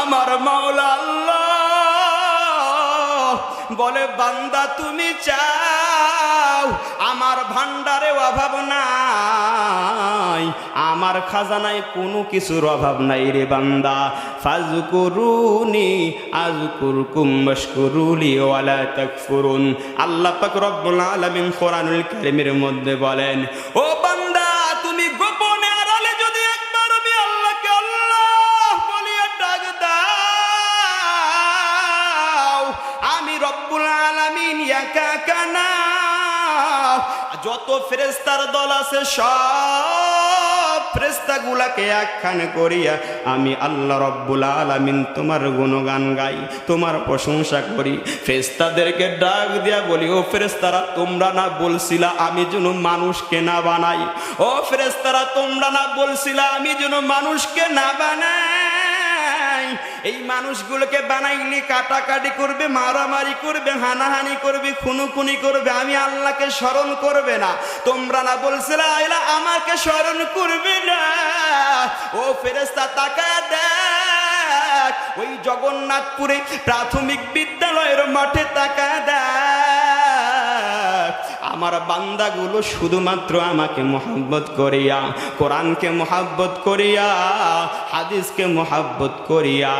আমার মাওলা আল্লাহ। বলে, বান্দা, তুমি চাও, আমার ভান্ডারে অভাব নাই। আমার খাজানায় কোনো কিছুর অভাব নাই রে বান্দা। ফাজকুরুনি আজকুরকুম বাশকুরুলি ওয়ালা তাকফুরুন। আল্লাহ পাক রব্বুল আলামিন কোরআনুল কারীমের মধ্যে বলেন, ও বান্দা যত ফেরেস্তার দল আছে সব ফেরেস্তা গুলাকে একখানে করিয়া আমি আল্লাহ রব্বুল আলামিন তোমার গুণগান গাই, তোমার প্রশংসা করি। ফেরেস্তাদেরকে ডাক দিয়া বলি, ও ফেরেস্তারা তোমরা না বলছিলা আমি যেন মানুষকে না বানাই? ও ফেরেস্তারা তোমরা না বলছিলা আমি যেন মানুষকে না বানাই? এই মানুষগুলোকে বানাইলে, কাটাকাটি করবে, মারামারি করবে, হানাহানি করবে, খুনুখুনি করবে, আমি আল্লাহকে স্মরণ করবে না। তোমরা না বলছিলে আইলা আমাকে স্মরণ করবে না। ও ফেরেস্তা তাকা দেখ, ওই জগন্নাথপুরে প্রাথমিক বিদ্যালয়ের মাঠে তাকা দেখ। আমার বান্দাগুলো শুধুমাত্র আমাকে মোহাব্বত করিয়া, কোরআনকে মোহাব্বত করিয়া, হাদিসকে মোহাব্বত করিয়া,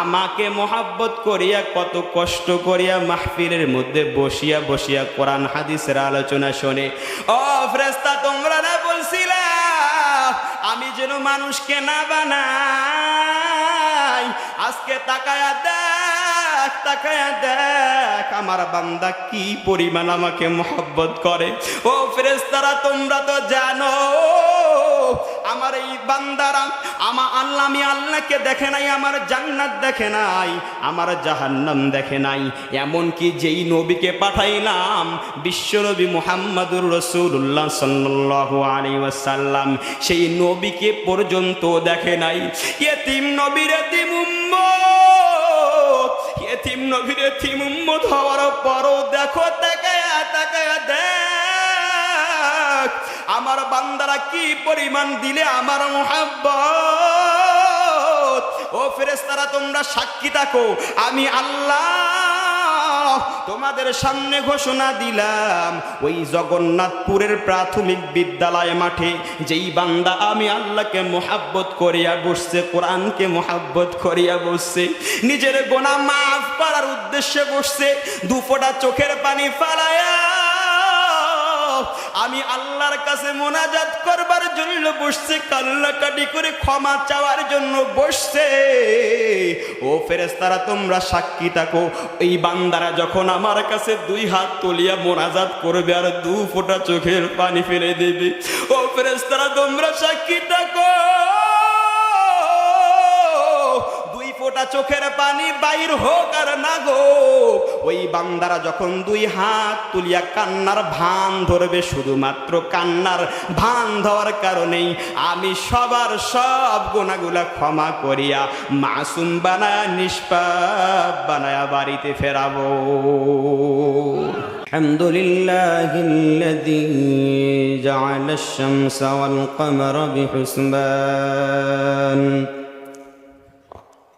আমাকে মোহাব্বত করিয়া কত কষ্ট করিয়া মাহফিলের মধ্যে বসিয়া বসিয়া কোরআন, হাদিসের আলোচনা শোনে। ও ফ্রেস্তা তোমরা না বলছিলা, আমি যেন মানুষকে না বানাই, আজকে তাকায়া দেখ তাকায়া দেখ, আমার বান্দা কি পরিমাণ আমাকে মোহব্বত করে। ও ফেরেস্তারা তোমরা তো জানো, আমার এই বান্দারা আমার আল্লাহ, আমি আল্লাহকে দেখে নাই, আমার জান্নাত দেখে নাই, আমার জাহান্নাম দেখে নাই। এমনকি যেই নবীকে পাঠাইলাম, বিশ্বনবী মুহাম্মাদুর রসুল্লাহ সাল্লাল্লাহু আলাইহি ওয়াসাল্লাম, সেই নবীকে পর্যন্ত দেখে নাই। এতিম নবীর এতিম উম্মত। এতিম নবীর এতিম উম্মত হওয়ার পরও দেখো, তাকায়া তাকায়া দেখ, আমার বান্দারা কি পরিমাণ দিলে আমার মোহাব্বত? ও ফেরেস্তারা তোমরা সাক্ষী থাকো, আমি আল্লাহ তোমাদের সামনে ঘোষণা দিলাম, ওই জগন্নাথপুরের প্রাথমিক বিদ্যালয় মাঠে যেই বান্দা আমি আল্লাহকে মোহাব্বত করিয়া বসছে, কোরআনকে মোহাব্বত করিয়া বসছে, নিজের গোনা মাফ করার উদ্দেশ্যে বসছে, দুফোটা চোখের পানি ফালায়া আমি আল্লাহর কাছে মোনাজাত করবার জন্য বসছে কান্নাকাটি করে ক্ষমা চাওয়ার জন্য বসছে। ও ফেরেস্তারা তোমরা সাক্ষী থাকো। এই বান্দারা যখন আমার কাছে দুই হাত তলিয়া মোনাজাত করবে আর দু ফোঁটা চোখের পানি ফেলে দেবে, ও ফেরেস্তারা তোমরা সাক্ষী থাকো। ফোঁটা চোখের পানি বাইর হোক আর না গো ওই বান্দারা যখন দুই হাত তুলিয়া কান্নার ভান ধরবে শুধুমাত্র কান্নার ভান ধরার কারণেই আমি সবার সব গোনাগুলা ক্ষমা করিয়া মাসুম বানায়া নিষ্পাপ বানায়া বাড়িতে ফেরাবো الحمد لله الذي جعل الشمس والقمر بحسبان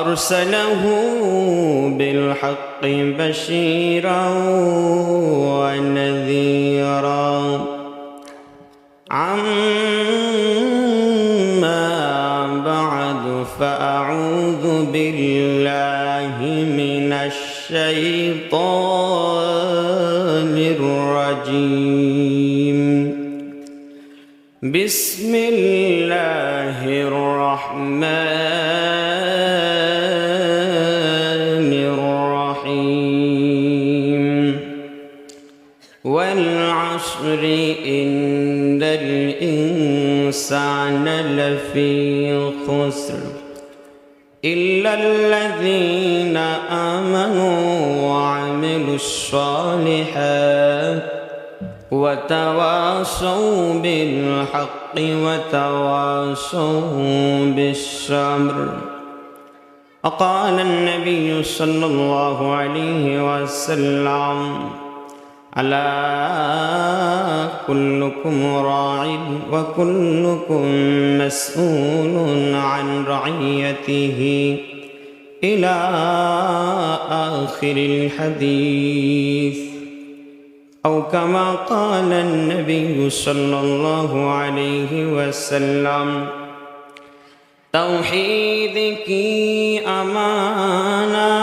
أرسله بالحق بشيرا ونذيرا. عما بعد فأ أعوذ بالله من الشيطان الرجيم. بسم الله الرحمن الإنسان لفي خسر إلا الذين آمنوا وعملوا الصالحات وتواصوا بالحق وتواصوا بالصبر. وقال النبي صلى الله عليه وسلم ألا كلكم راع وكلكم مسؤول عن رعيته إلى آخر الحديث. أو كما قال النبي صلى الله عليه وسلم توحيدك أمانات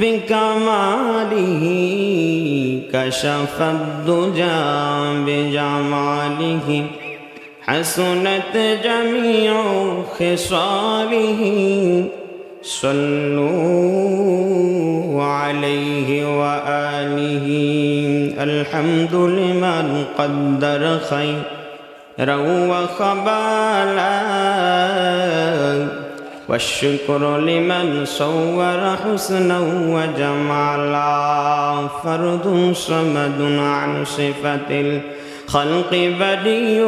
بكماله كشف الدجى بجماله حسنت جميع خصاله. صلوا عليه وآله. الحمد لمن قدر خيرا وخبالا. والشكر لمن صور حسنا وجمالا فرد صمد عن صفة الخلق بدي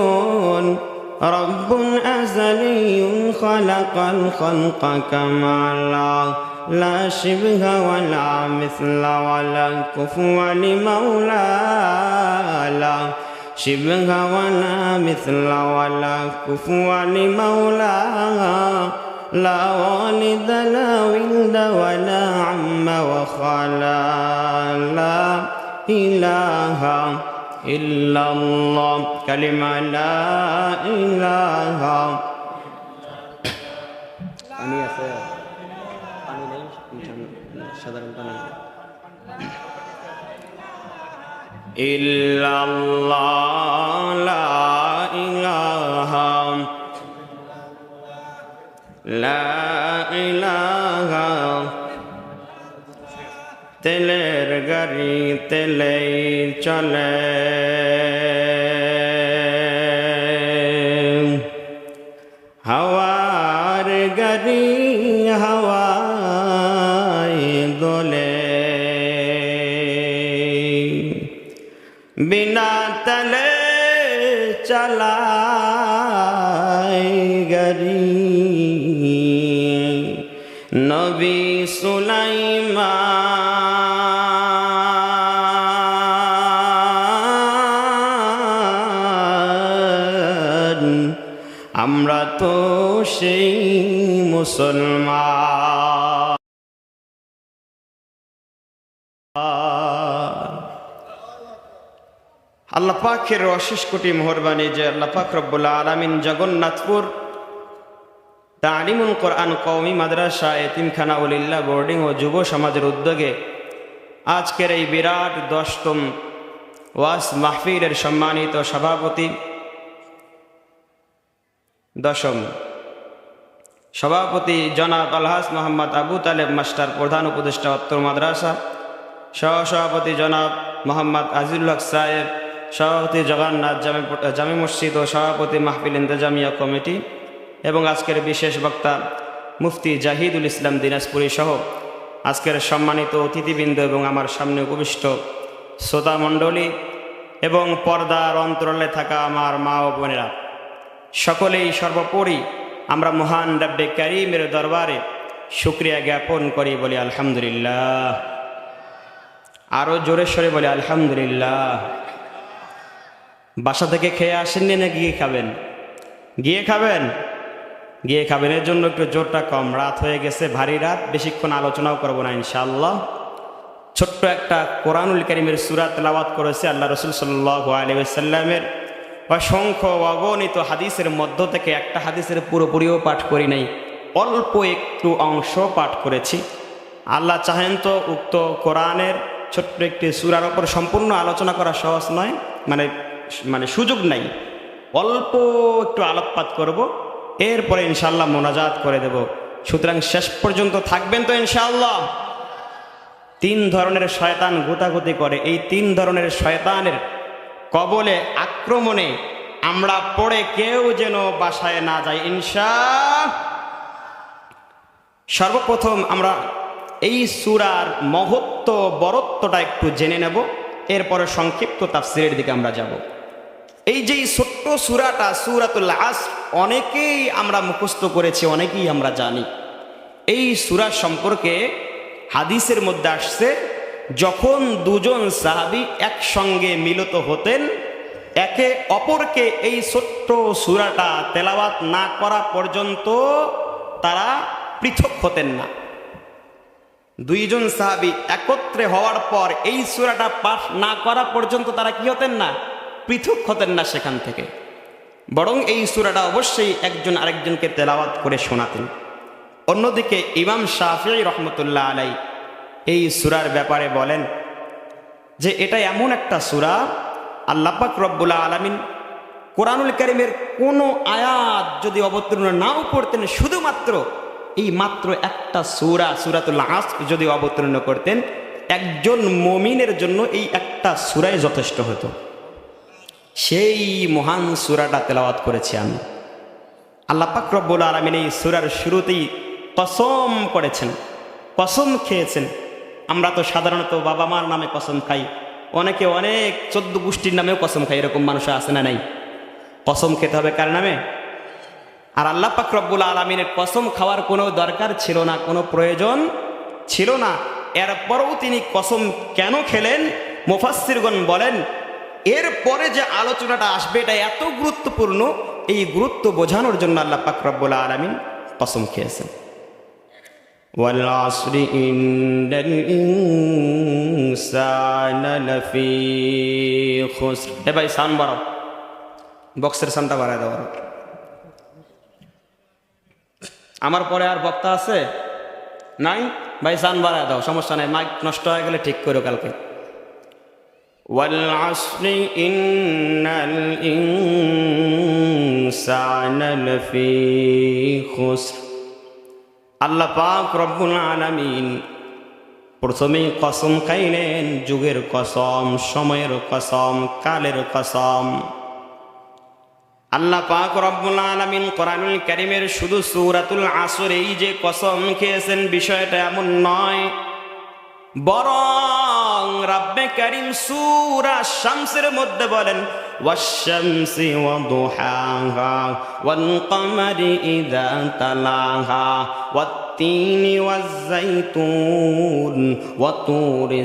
رب أزلي خلق الخلق كمالا لا شبه ولا مثل ولا كفو لمولى لا شبه ولا مثل ولا كفو لمولاه. لا والد لا ولد ولا عم وخلا لا إله إلا الله كلمة لا إله পানি আছে পানি নেই সাধারণ পানি ইল্লাল্লাহ লা ইলাহা তেলের গাড়ি তেলেই চলে। হাওয়ার গাড়ি হাওয়ায় দোলে বিনা তলে চালাই সেই মুসলমান। আল্লাহ অশেষ কোটি মেহরবানি যে আল্লাহ পাক রব্বুল্লাহ আলামিন জগন্নাথপুর তালিমুল কোরআন কওমি মাদ্রাসা, এতিমখানা উলিল্লা বোর্ডিং ও যুব সমাজের উদ্যোগে আজকের এই বিরাট দশতম ওয়াস মাহফিলের সম্মানিত সভাপতি দশম সভাপতি জনাব আলহাস মোহাম্মদ আবু তালেব মাস্টার প্রধান উপদেষ্টা উত্তর মাদ্রাসা, সহসভাপতি জনাব মোহাম্মদ আজিজুল হক সাহেব, সভাপতি জগন্নাথ জামে জামে মসজিদ ও সভাপতি মাহফিল ইন্তজামিয়া কমিটি এবং আজকের বিশেষ বক্তা মুফতি জাহিদুল ইসলাম দিনাজপুরী সহ আজকের সম্মানিত অতিথিবৃন্দ এবং আমার সামনে উপবিষ্ট শ্রোতা মণ্ডলী এবং পর্দার অন্তরালে থাকা আমার মা ও বোনেরা, সকলেই সর্বোপরি আমরা মহান রব্বে করিমের দরবারে শুক্রিয়া জ্ঞাপন করি বলি আলহামদুলিল্লাহ। আরও জোরে সরে বলি আলহামদুলিল্লাহ। বাসা থেকে খেয়ে আসেননি না গিয়ে খাবেন? গিয়ে খাবেন? গিয়ে খাবেন এর জন্য একটু জোরটা কম। রাত হয়ে গেছে, ভারী রাত। বেশিক্ষণ আলোচনাও করব না ইনশাআল্লাহ। ছোট্ট একটা কোরআনুল করিমের সুরাত লাওয়াত করেছে আল্লাহ রসুল সাল্লাহ আলিয়াল্লামের অসংখ্য অগণিত হাদিসের মধ্য থেকে একটা হাদিসের পুরোপুরিও পাঠ করি নাই, অল্প একটু অংশ পাঠ করেছি। আল্লাহ চাহেন তো উক্ত কোরআনের ছোট্ট একটি সুরার ওপর সম্পূর্ণ আলোচনা করা সহজ নয় মানে মানে সুযোগ নাই। অল্প একটু আলোকপাত করব, এরপরে ইনশাল্লাহ মোনাজাত করে দেব। সুতরাং শেষ পর্যন্ত থাকবেন তো ইনশাআল্লাহ। তিন ধরনের শয়তান গোতাগুতি করে। এই তিন ধরনের শয়তানের কবলে আক্রমণে আমরা পড়ে কেউ যেন বাসায় না যাই ইনশা। সর্বপ্রথম আমরা এই সুরার মহত্ব, বরত্বটা একটু জেনে নেব, এরপরে সংক্ষিপ্ত তাফসিরের দিকে আমরা যাব। এই যে ছোট্ট সুরাটা, সুরাতুল আস, অনেকেই আমরা মুখস্থ করেছি, অনেকেই আমরা জানি। এই সুরা সম্পর্কে হাদিসের মধ্যে আসছে যখন দুজন সাহাবি একসঙ্গে মিলিত হতেন, একে অপরকে এই ছোট্ট সুরাটা তেলাওয়াত না করা পর্যন্ত তারা পৃথক হতেন না। দুইজন সাহাবি একত্রে হওয়ার পর এই সুরাটা পাঠ না করা পর্যন্ত তারা কি হতেন না? পৃথক হতেন না সেখান থেকে। বরং এই সুরাটা অবশ্যই একজন আরেকজনকে তেলাওয়াত করে শোনাতেন। অন্যদিকে ইমাম শাফি রহমতুল্লাহ আলাই এই সুরার ব্যাপারে বলেন যে এটা এমন একটা সুরা আল্লাপাক রব্বুল্লা আলমিন কোরআনুল করিমের কোনো আয়াত যদি অবতীর্ণ নাও করতেন, শুধুমাত্র এই মাত্র একটা সুরা, সুরাতুল আস যদি অবতীর্ণ করতেন, একজন মমিনের জন্য এই একটা সুরাই যথেষ্ট হতো। সেই মহান সুরাটা তেলাওয়াত করেছি আমি। আল্লাহ পাক রব্বুল আলমিন এই সুরার শুরুতেই কসম করেছেন, কসম খেয়েছেন। আমরা তো সাধারণত বাবা মার নামে কসম খাই। অনেকে অনেক চোদ্দ গোষ্ঠীর নামেও কসম খাই এরকম মানুষ আছে না নাই? কসম খেতে হবে কার নামে? আর আল্লাহ পাক আলমিনের কসম খাওয়ার কোনো দরকার ছিল না, কোনো প্রয়োজন ছিল না। এরপরও তিনি কসম কেন খেলেন? মুফাসিরগণ বলেন এরপরে যে আলোচনাটা আসবে, এটা এত গুরুত্বপূর্ণ, এই গুরুত্ব বোঝানোর জন্য আল্লাহ পাক আলমিন কসম খেয়েছেন। والعصر إن الإنسان لفي خسر এ ভাই সাউন্ড বাড়াও বক্সের সাউন্ডটা বাড়ায় দাও আরো। আমার পরে আর বক্তা আছে নাই ভাই সাউন্ড বাড়ায় দাও সমস্যা নাই মাইক নষ্ট হয়ে গেলে ঠিক করো কালকে والعصر إن الإنسان لفي خسر আল্লাহ পাক রব্বুল আলামিন প্রথমেই কসম খাইলেন, যুগের কসম, সময়ের কসম, কালের কসম। আল্লাহ পাক রব্বুল আলামিন কোরআনুল কারীমের শুধু সূরাতুল আসর এই যে কসম খেয়েছেন, বিষয়টা এমন নয়। বরং রাব্বে কারিম সূরা শামসের মধ্যে বলেন, ওয়াশ-শামসি ওয়া দুহাহা ওয়াল কমারি ইযা তালাহা ওয়াত-তিনি ওয়াজ-যাইতুন ওয়া তুরি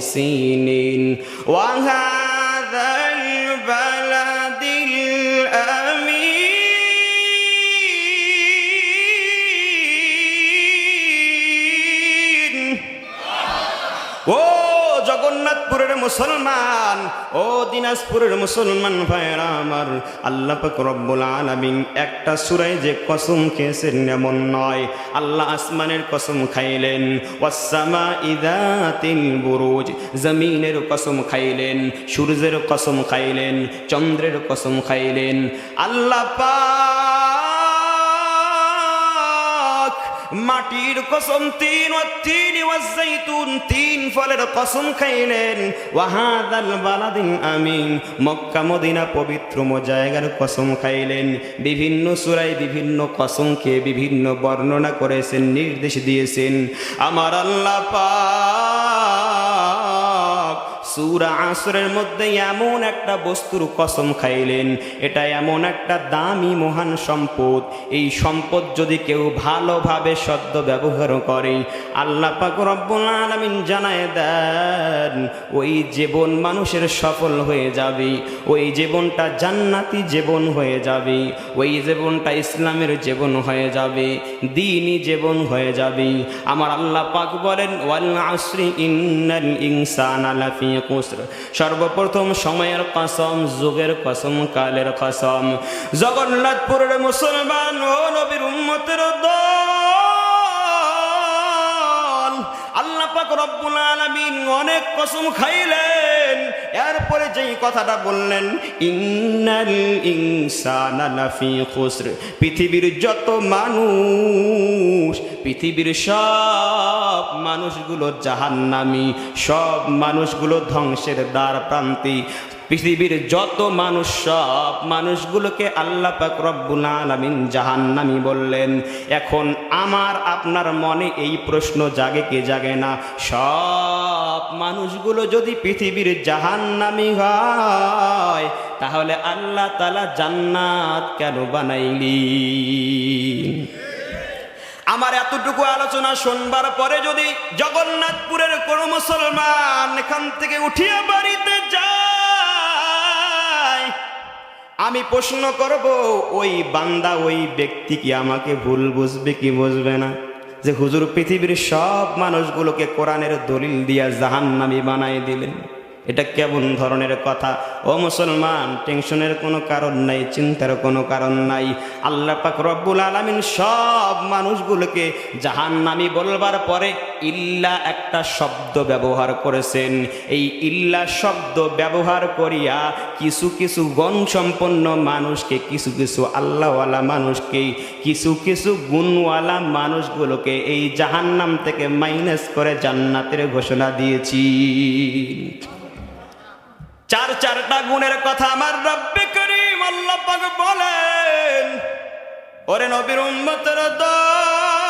জগন্নাথপুরের মুসলমান। ও দিনাজপুরের মুসলমান ভাইরা আমার, আল্লাহ রব্বুল আলামিন একটা সূরায় যে কসম খেয়েছেন এমন নয়। আল্লাহ আসমানের কসম খাইলেন ওয়াসসামা ইদাতিল বুরুজ, জমিনের কসম খাইলেন, সূর্যের কসম খাইলেন, চন্দ্রের কসম খাইলেন। আল্লাহ পাক মাটির কসম তিন ও তিন তিন ফলের কসম খাইলেন। ওয়াহাদাল বালাদিন আমিন, মক্কা মদিনা পবিত্র মো জায়গার কসম খাইলেন। বিভিন্ন সুরাই বিভিন্ন কসমকে বিভিন্ন বর্ণনা করেছেন, নির্দেশ দিয়েছেন। আমার আল্লাহ পাক সুরা আসরের মধ্যে এমন একটা বস্তুর কসম খাইলেন, এটা এমন একটা দামি মহান সম্পদ। এই সম্পদ যদি কেউ ভালোভাবে সদ্য ব্যবহার করে, আল্লাহ পাক রব্বুল আলামিন জানায় দেন, ওই জীবন মানুষের সফল হয়ে যাবে, ওই জীবনটা জান্নাতি জীবন হয়ে যাবে, ওই জীবনটা ইসলামের জীবন হয়ে যাবে, দিনই জীবন হয়ে যাবে। আমার আল্লাহ পাক বলেন, ওয়াল আসরি ইন্নাল ইনসানা লাফি খুসর সর্বপ্রথম সময়ের কসম, যুগের কসম, কালের কসম। জগন্নাথপুরের মুসলমান ও নবীর উম্মতের দল। আল্লাহ পাক রব্বুল আলামিন অনেক কসম খাইলেন। এরপরে যেই কথাটা বললেন, ইন্নাল ইনসানা লাফি খুসর। পৃথিবীর যত মানুষ, পৃথিবীর সব মানুষগুলো জাহান্নামি, সব মানুষগুলো ধ্বংসের দ্বার প্রান্তি। পৃথিবীর যত মানুষ, সব মানুষগুলোকে আল্লাহ পাক রব্বুল আলামিন জাহান্নামী বললেন। এখন আমার, আপনার মনে এই প্রশ্ন জাগে কে জাগে না? সব মানুষগুলো যদি পৃথিবীর জাহান্নামী হয়, তাহলে আল্লাহ তালা জান্নাত কেন বানাইলি? আমার এতটুকু আলোচনা শুনবার পরে যদি জগন্নাথপুরের কোন মুসলমান এখান থেকে উঠিয়া বাড়িতে যায়, আমি প্রশ্ন করব, ওই বান্দা ওই ব্যক্তি কি আমাকে ভুল বুঝবে কি বুঝবে না? যে হুজুর পৃথিবীর সব মানুষগুলোকে কোরআনের দলিল দিয়া জাহান নামি বানাই দিলেন। এটা কেমন ধরনের কথা? ও মুসলমান, টেনশনের কোনো কারণ নাই, চিন্তার কোনো কারণ নাই। আল্লাহ পাক রব্বুল আলামিন সব মানুষগুলোকে জাহান্নামি বলবার পরে ইল্লা একটা শব্দ ব্যবহার করেছেন। এই ইল্লা শব্দ ব্যবহার করিয়া কিছু কিছু গণ সম্পন্ন মানুষকে, কিছু কিছু আল্লাহওয়ালা মানুষকে, কিছু কিছু গুণওয়ালা মানুষগুলোকে এই জাহান্নাম থেকে মাইনাস করে জান্নাতের ঘোষণা দিয়েছি। চার চারটা গুণের কথা আমার রব্বে করিম আল্লাহ বলেন। ওরে নবীর উম্মতের দল।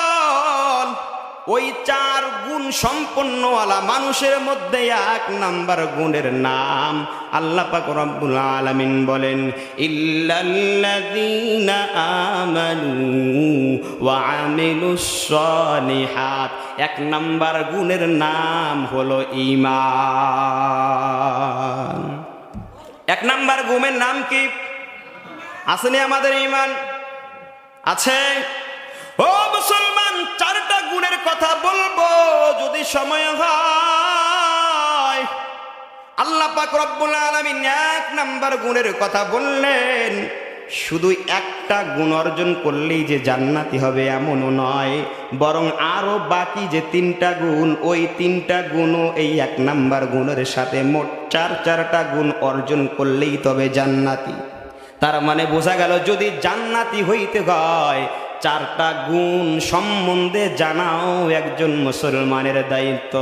ওই চার গুণ সম্পন্নওয়ালা মানুষের মধ্যে এক নাম্বার গুণের নাম আল্লাহ পাক রব্বুল আলামিন বলেন, ইল্লাল্লাযীনা আমানু ওয়া আমিলুস এক নাম্বার গুণের নাম হলো ঈমান। এক নাম্বার গুমের নাম কি? আসেনি আমাদের ইমান আছে? ও মুসলমান, চারটা গুণের কথা বলব, যদি সময় হয়। আল্লাহ পাক রব্বুল আলামিন এক নাম্বার গুণের কথা বললেন, শুধু একটা গুণ অর্জন করলেই যে জান্নাতি হবে এমনও নয়, বরং আরও বাকি যে তিনটা গুণ, ওই তিনটা গুণও এই এক নাম্বার গুণের সাথে মোট চার চারটা গুণ অর্জন করলেই তবে জান্নাতি। তার মানে বোঝা গেল, যদি জান্নাতি হইতে হয় চারটা গুণ সম্বন্ধে জানাও একজন মুসলমানের দায়িত্ব।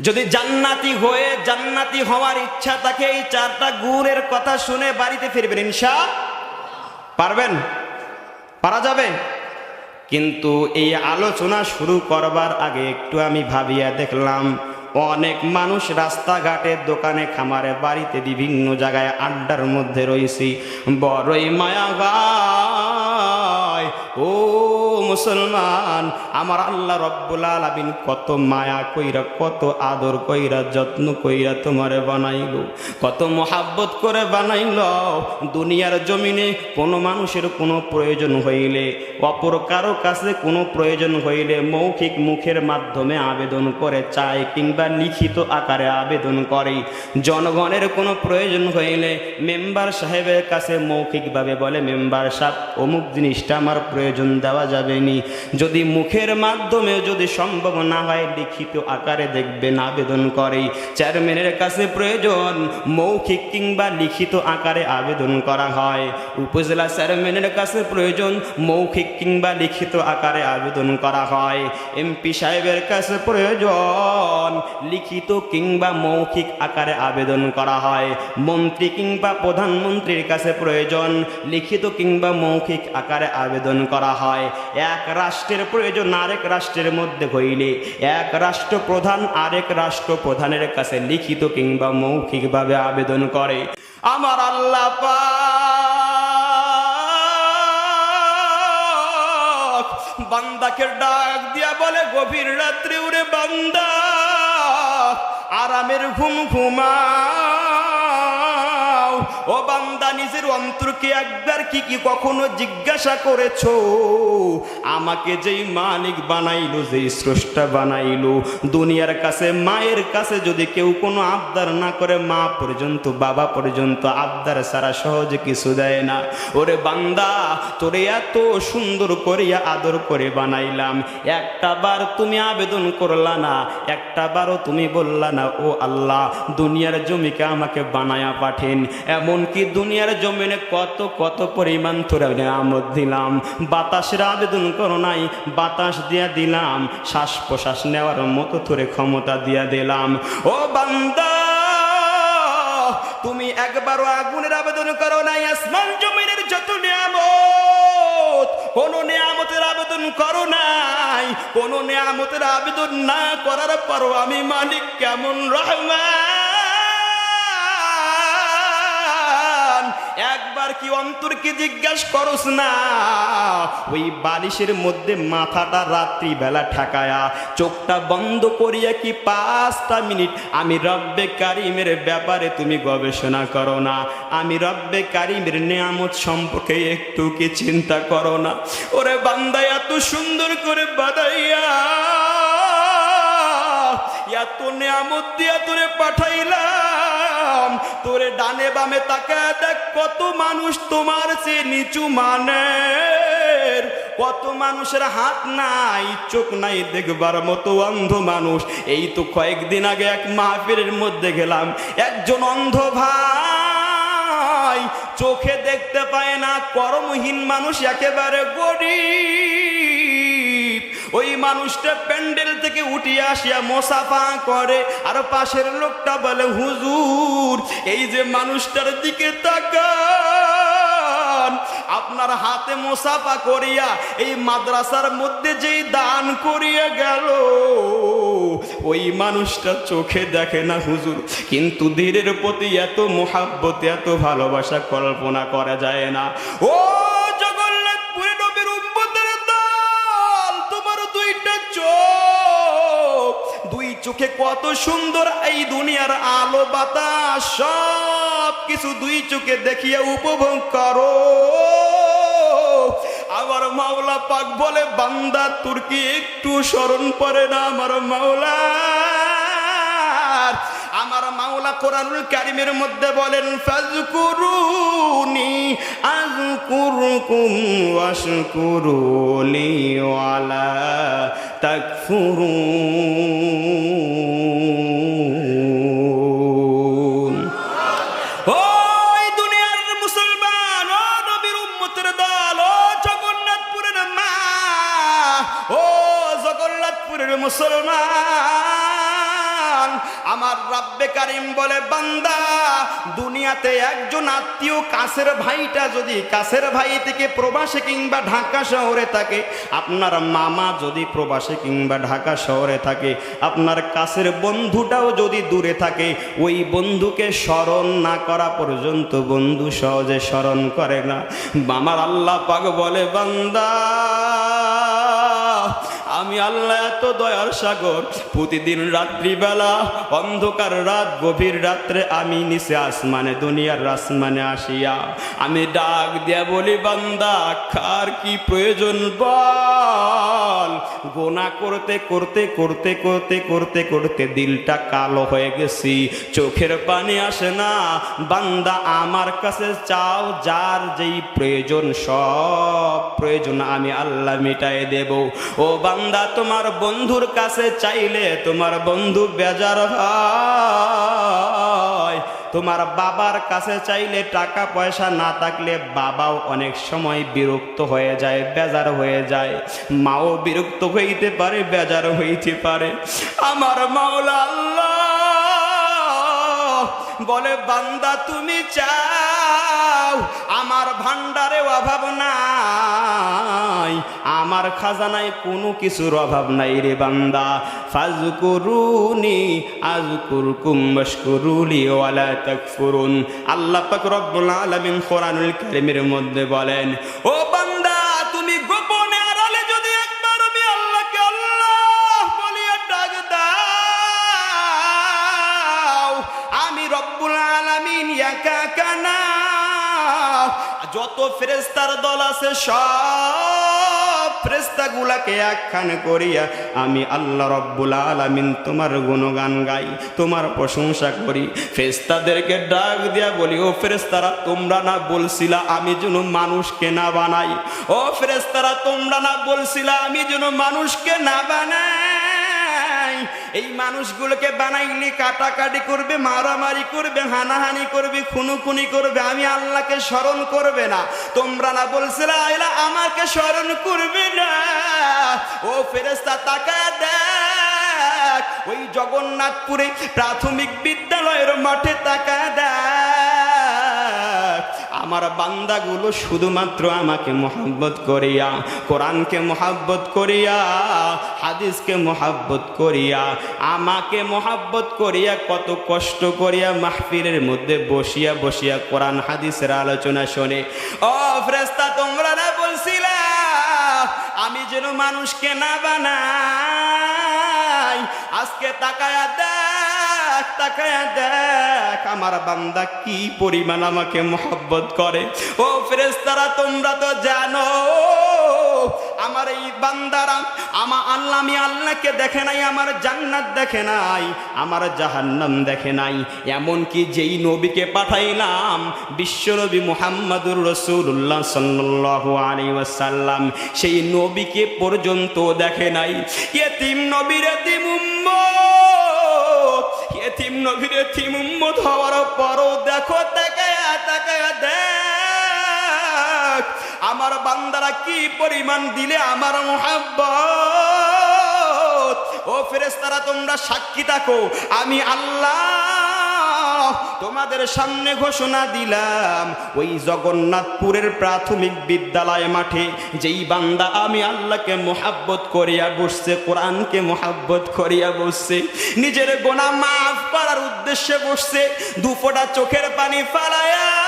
যদি জান্নাতি হয়ে জান্নাতি হওয়ার ইচ্ছা থাকে, এই চারটা গুণের কথা শুনে বাড়িতে ফিরবেন ইনশা। পারবেন? পারা যাবে? কিন্তু এই আলোচনা শুরু করবার আগে একটু আমি ভাবিয়া দেখলাম, অনেক মানুষ রাস্তাঘাটে দোকানে, খামারে, বাড়িতে বিভিন্ন জায়গায় আড্ডার মধ্যে রয়েছি। বড়ই মায়া গায় ও মুসলমান, আমার আল্লাহ রব্বুল আলামিন কত মায়া কইরা, কত আদর কইরা, যত্ন কইরা তোমারে বানাইল, কত মোহাব্বত করে বানাইল। দুনিয়ার জমিনে কোনো মানুষের কোনো প্রয়োজন হইলে, অপর কারও কাছে কোনো প্রয়োজন হইলে মৌখিক মুখের মাধ্যমে আবেদন করে চায় কিংবা লিখিত আকারে আবেদন করে। জনগণের কোনো প্রয়োজন হইলে মেম্বার সাহেবের কাছে মৌখিকভাবে বলে, মেম্বার সাহেব, অমুক জিনিসটা আমার প্রয়োজন দেওয়া যাবে নি যদি মুখের মাধ্যমে যদি সম্ভব না হয়, লিখিত আকারে দেখবেন, আবেদন করে চেয়ারম্যানের কাছে প্রয়োজন মৌখিক কিংবা লিখিত আকারে আবেদন করা হয়। উপজেলা চেয়ারম্যানের কাছে প্রয়োজন মৌখিক কিংবা লিখিত আকারে আবেদন করা হয়। এমপি সাহেবের কাছে প্রয়োজন লিখিত কিংবা মৌখিক আকারে আবেদন করা হয়। মন্ত্রী কিংবা প্রধানমন্ত্রীর কাছে প্রয়োজন লিখিত কিংবা মৌখিক আকারে আবেদন করা হয়। এক রাষ্ট্রের প্রয়োজন আরেক রাষ্ট্রের মধ্যে হইলে, এক রাষ্ট্রপ্রধান আরেক রাষ্ট্রপ্রধানের কাছে লিখিত কিংবা মৌখিকভাবে আবেদন করে। আমার আল্লাহ বান্দাকে ডাক দিয়া বলে, গভীর রাত্রে উড়ে বান্দা, আরামের ঘুম ঘুমাও। ও বান্দা, নিজের অন্তরকে একবার কি কি কখনো জিজ্ঞাসা করেছ? আমাকে যেই মালিক বানাইলো, যেই স্রষ্টা বানাইলো, দুনিয়ার কাছে, মায়ের কাছে যদি কেউ কোনো আবদার না করে, মা পর্যন্ত, বাবা পর্যন্ত আবদার সারা সহজে কিছু দেয় না। ওরে বান্দা, তোরে এত সুন্দর করিয়া আদর করে বানাইলাম। একটা বার তুমি আবেদন করলা না, একটা বারও তুমি বললা না, ও আল্লাহ, দুনিয়ার জমিকে আমাকে বানায়া পাঠেন। এমনকি দুনিয়ার জমিনে কত কত পরিমাণ তোরা আমদ দিলাম। বাতাসের আবেদন করো নাই, বাতাস দিয়া দিলাম। শ্বাস প্রশ্বাস নেওয়ার মতো তোরে ক্ষমতা দিয়া দিলাম। ও বান্দা, তুমি একবারও আগুনের আবেদন করো নাই, আসমান জমিনের যত নিয়ামত, কোন নিয়ামতের আবেদন করো নাই। কোন নিয়ামতের আবেদন না করার পরও আমি মালিক কেমন রহমান? একবার কি অন্তরকে জিজ্ঞাসা করস না? ওই বালিশের মধ্যে মাথাটা রাত্রি বেলা ঠেকায়া চোখটা বন্ধ করিয়া কি পাঁচটা মিনিট? আমি রব্বে কারিমের ব্যাপারে তুমি গবেষণা করো না। আমি রব্বে কারিমের নিয়ামত সম্পর্কে একটু কি চিন্তা করো না। ওরে বান্দা, এত সুন্দর করে বাদাইয়া এত নিয়ামত দিয়া তোরে পাঠাইলাম তোরে ডানে বামে তাকা দেখ, কত মানুষ তোমার সে নিচু মানের। কত মানুষের হাত নাই, চোখ নাই দেখবার মতো অন্ধ মানুষ। এই তো কয়েকদিন আগে এক মাহফিলের মধ্যে গেলাম, একজন অন্ধ ভাই চোখে দেখতে পায় না, কর্মহীন মানুষ একেবারে গরিব। ওই মানুষটা প্যান্ডেল থেকে উঠিয়ে আসিয়া মোসাফা করে, আর পাশের লোকটা বলে, হুজুর, এই যে মানুষটার দিকে তাকান। আপনার হাতে মোসাফা করিয়া এই মাদ্রাসার মধ্যে যেই দান করিয়া গেল, ওই মানুষটা চোখে দেখে না, হুজুর, কিন্তু ধীরের প্রতি এত মোহাব্বত, এত ভালোবাসা কল্পনা করা যায় না। ও চোখে কত সুন্দর এই দুনিয়ার আলো বাতাস, সব কিছু দুই চোখে দেখিয়ে উপভোগ করো। আমার মাওলা পাক বলে, বান্দা তুর্কি একটু স্মরণ পড়ে না আমার মাওলা আমার মাওলা কোরআনুল কারিমের মধ্যে বলেন ফাজকুরুনি আযকুরুকুম ওয়াশকুরুলি ওয়ালা তাকফুরুন। কারিম বলে, বান্দা, দুনিয়াতে একজন আত্মীয় কাছের ভাইটা যদি কাছের ভাই থেকে প্রবাসে কিংবা ঢাকা শহরে থাকে, আপনার মামা যদি প্রবাসে কিংবা ঢাকা শহরে থাকে, আপনার কাছের বন্ধুটাও যদি দূরে থাকে, ওই বন্ধুকে স্মরণ না করা পর্যন্ত বন্ধু সহজে স্মরণ করে না। মামার আল্লাহ পাক বলে, বান্দা আমি আল্লাহ এত দয়ার সাগর, প্রতিদিন রাত্রিবেলা অন্ধকার রাত, গভীর রাত্রে আমি নিচে আসমানে, দুনিয়ার আসমানে আসিয়া, আমি ডাক দিয়া বলি, বান্দা খার কি প্রয়োজন বল? গোনা করতে করতে করতে করতে করতে করতে দিলটা কালো হয়ে গেছি। চোখের পানি আসে না। বান্দা আমার কাছে চাও, যার যেই প্রয়োজন সব প্রয়োজন আমি আল্লাহ মিটাই দেব। ও বান্দা, তোমার বন্ধুর কাছে চাইলে তোমার বন্ধু বেজার হয়। তোমার বাবার কাছে চাইলে টাকা পয়সা না থাকলে বাবাও অনেক সময় বিরক্ত হয়ে যায়, বেজার হয়ে যায়। মাও বিরক্ত হইতে পারে, বেজার হইতে পারে। আমার মাওলা আল্লাহ বলে, বান্দা তুমি চাও নাও আমার ভান্ডারে অভাব নাই। আমার খাজানায় কোনো কিছুর অভাব নাই রে বান্দা। ফাজকুরুনি আজকুরকুম ওয়াশকুরুলি ওয়ালা তাকফুরুন। আল্লাহ পাক রব্বুল আলামিন কোরআনুল কারীমের মধ্যে বলেন, ও বান্দা যত ফেরেস্তার দল আছে, সব ফেরেস্তা গুলাকে একখান করিয়া আমি আল্লাহ রব্বুল আলামিন তোমার গুণগান গাই, তোমার প্রশংসা করি। ফেরেস্তাদেরকে ডাক দিয়া বলি, ও ফেরেস্তারা তোমরা না বলছিলা আমি যেন মানুষকে না বানাই? ও ফেরেস্তারা তোমরা না বলছিলা আমি যেন মানুষকে না বানাই? এই মানুষগুলোকে বানাইলে, কাটাকাটি করবে, মারামারি করবে, হানাহানি করবে, খুনুখুনি করবে, আমি আল্লাহকে স্মরণ করবে না। তোমরা না বলছিলে আইলা আমাকে স্মরণ করবে না। ও ফেরেস্তা তাকা দেখ, ওই জগন্নাথপুরে প্রাথমিক বিদ্যালয়ের মাঠে তাকা দেখ। আমার বান্দাগুলো শুধুমাত্র আমাকে মোহাব্বত করিয়া, কোরআনকে মোহাব্বত করিয়া, হাদিসকে মোহাব্বত করিয়া, আমাকে মোহাব্বত করিয়া কত কষ্ট করিয়া মাহফিরের মধ্যে বসিয়া বসিয়া কোরআন হাদিসের আলোচনা শোনে। ও ফ্রেস্তা তোমরা না বলছিলা, আমি যেন মানুষকে না বানাই, আজকে তাকায়া দেখ তাকায়া দেখ, আমার বান্দা কি পরিমাণ আমাকে মোহব্বত করে। ও ফেরেস্তারা তোমরা তো জানো, আমার এই বান্দারা আমার আল্লাহ, আমি আল্লাহকে দেখে নাই, আমার জান্নাত দেখে নাই, আমার জাহান্নাম দেখে নাই। এমনকি যেই নবীকে পাঠাইলাম, বিশ্বনবী মুহাম্মাদুর রসুল্লাহ সাল্লাল্লাহু আলাইহি ওয়াসাল্লাম, সেই নবীকে পর্যন্ত দেখে নাই। এতিম নবীর এতিম উম্মত এতিম নবীর এতিম উম্মত হওয়ার পরও দেখো, তাকায়া তাকায়া দেখ, আমার বান্দারা কি পরিমাণ দিলে আমার মোহাব্বত? ও ফেরেস্তারা তোমরা সাক্ষী থাকো, আমি আল্লাহ তোমাদের সামনে ঘোষণা দিলাম, ওই জগন্নাথপুরের প্রাথমিক বিদ্যালয় মাঠে যেই বান্দা আমি আল্লাহকে মোহাব্বত করিয়া বসছে, কোরআনকে মোহাব্বত করিয়া বসছে, নিজের গোনা মাফ করার উদ্দেশ্যে বসছে দুপোটা চোখের পানি ফালায়া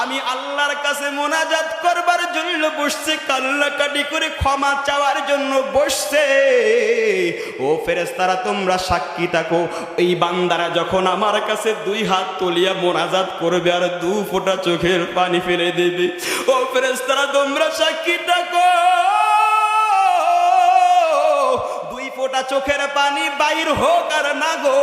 আমি আল্লাহর কাছে মোনাজাত করবার জন্য বসছে কান্নাকাটি করে ক্ষমা চাওয়ার জন্য বসছে। ও ফেরেস্তারা তোমরা সাক্ষী থাকো। এই বান্দারা যখন আমার কাছে দুই হাত তলিয়া মোনাজাত করবে আর দু ফোঁটা চোখের পানি ফেলে দেবে, ও ফেরেস্তারা তোমরা সাক্ষী থাকো। ফোঁটা চোখের পানি বাইর হোক আর না গো।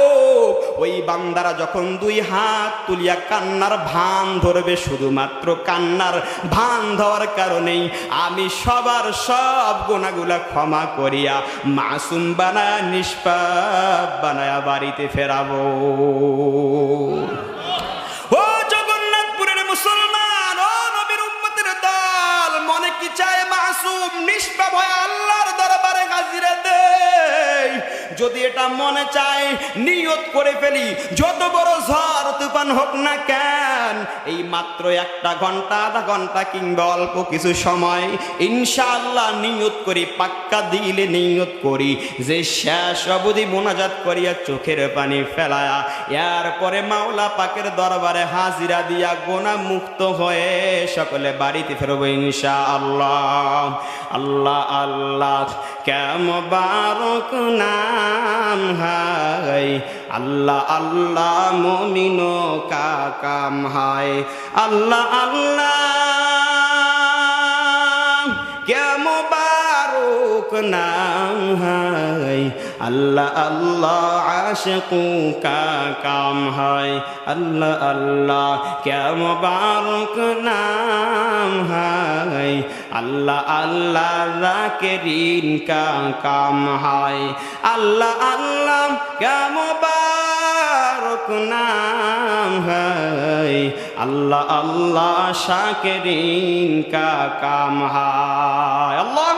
ওই বান্দারা যখন দুই হাত তুলিয়া কান্নার ভান ধরবে, শুধুমাত্র কান্নার ভান ধরার কারণেই আমি সবার সব গোনাগুলা ক্ষমা করিয়া মাসুম বানায়া, নিষ্পাপ বানায়া বাড়িতে ফেরাবো। ও মনে কি চায় মাসুম, নিষ্পাপ হয়ে আল্লাহর দরবারে হাজিরা দেই যদি এটা মনে চায়, নিয়ত করে ফেলি। যত বড় ঝড়, তুফান হোক না কেন, এই মাত্র একটা ঘণ্টা, আধা ঘণ্টা কিংবা অল্প কিছু সময়, ইনশাআল্লাহ নিয়ত করি, পাক্কা দিলে নিয়ত করি। যে শেষ অবধি মোনাজাত করিয়া চোখের পানি ফেলায়া, এরপরে মাওলা পাকের দরবারে হাজিরা দিয়া গোনা মুক্ত হয়ে সকলে বাড়িতে ফেরবো ইনশা আল্লাহ আল্লাহ। আল্লাহ কেমবারক নাম হাই আল্লাহ আল্লাহ মমিনো কাকাম হায়? আল্লাহ আল্লাহ কেমবারক নাম হাই আল্লাহ আল্লাহ, আশকু কা কাম হয় আল্লাহ আল্লাহ, কেমবারক নাম হাই। আল্লাহ আল্লাহ রাকেরিন কা কাম হয় আল্লাহ আল্লাহ, কেমবারক নাম হাই। আল্লাহ আল্লাহ শাকেরিন কা কাম হায় আল্লাহ